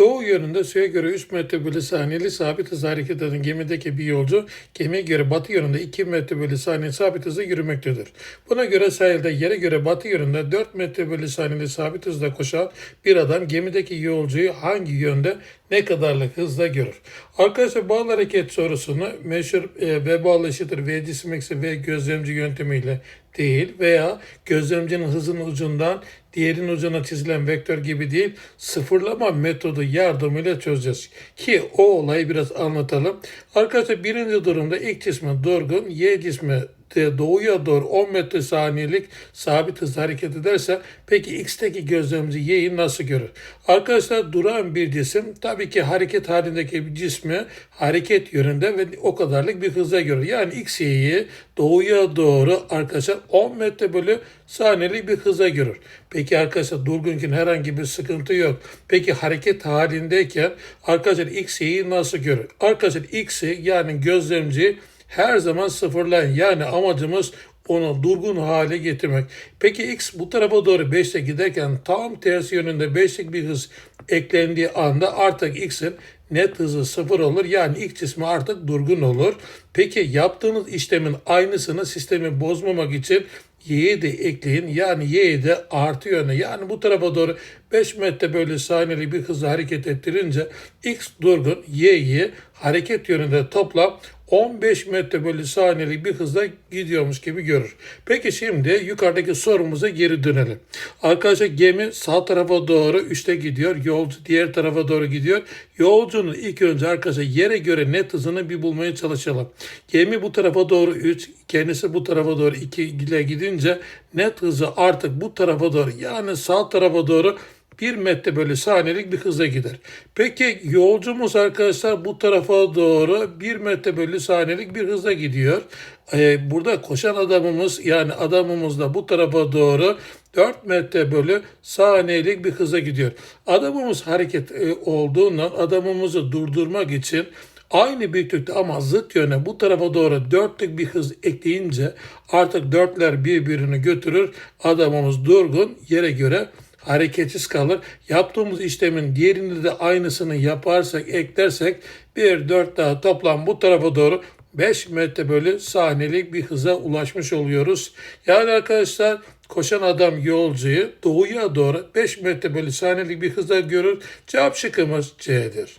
Doğu yönünde suya göre 3 metre bölü saniyeli sabit hızla hareket eden gemideki bir yolcu gemiye göre batı yönünde 2 metre bölü saniye sabit hızla yürümektedir. Buna göre sahilde yere göre batı yönünde 4 metre bölü saniyeli sabit hızla koşan bir adam gemideki yolcuyu hangi yönde ne kadarlık hızla görür? Arkadaşlar bağlı hareket sorusunu meşhur e, V bağlı eşittir V cisim eksi V gözlemci yöntemiyle değil veya gözlemcinin hızının ucundan diğerinin ucuna çizilen vektör gibi değil sıfırlama metodu yardımıyla çözeceğiz. Ki o olayı biraz anlatalım. Arkadaşlar birinci durumda ilk cismi durgun, Y cismi doğuya doğru 10 metre saniyelik sabit hızla hareket ederse peki X'teki gözlemci Y'yi nasıl görür? Arkadaşlar duran bir cisim tabii ki hareket halindeki bir cismi hareket yönünde ve o kadarlık bir hızla görür. Yani X, Y'yi doğuya doğru arkadaşlar 10 metre bölü saniyelik bir hıza görür. Peki arkadaşlar durgunken herhangi bir sıkıntı yok. Peki hareket halindeyken arkadaşlar X, Y'yi nasıl görür? Arkadaşlar X'i yani gözlemci her zaman sıfırlayın. Yani amacımız onu durgun hale getirmek. Peki X bu tarafa doğru 5'te giderken tam tersi yönünde 5'lik bir hız eklendiği anda artık X'in net hızı sıfır olur. Yani X cismi artık durgun olur. Peki yaptığınız işlemin aynısını sistemi bozmamak için Y'yi de ekleyin. Yani Y'yi de artı yöne yani bu tarafa doğru 5 metre bölü saniyeli bir hızla hareket ettirince X durgun Y'yi hareket yönünde toplam 15 metre bölü saniyelik bir hızla gidiyormuş gibi görür. Peki şimdi yukarıdaki sorumuza geri dönelim. Arkadaşlar gemi sağ tarafa doğru 3'te gidiyor. Yolcu diğer tarafa doğru gidiyor. Yolcunun ilk önce arkadaşlar yere göre net hızını bir bulmaya çalışalım. Gemi bu tarafa doğru 3, kendisi bu tarafa doğru 2 ile gidince net hızı artık bu tarafa doğru yani sağ tarafa doğru 1 metre bölü saniyelik bir hızla gider. Peki yolcumuz arkadaşlar bu tarafa doğru 1 metre bölü saniyelik bir hızla gidiyor. Ee, burada koşan adamımız yani adamımız da bu tarafa doğru 4 metre bölü saniyelik bir hızla gidiyor. Adamımız hareket e, olduğundan adamımızı durdurmak için Aynı büyüklükte ama zıt yöne bu tarafa doğru dörtlük bir hız ekleyince artık dörtler birbirini götürür. Adamımız durgun yere göre hareketsiz kalır. Yaptığımız işlemin diğerinde de aynısını yaparsak, eklersek bir dört daha toplam bu tarafa doğru 5 metre bölü saniyelik bir hıza ulaşmış oluyoruz. Yani arkadaşlar koşan adam yolcuyu doğuya doğru 5 metre bölü saniyelik bir hızla görür. Cevap şıkkımız C'dir.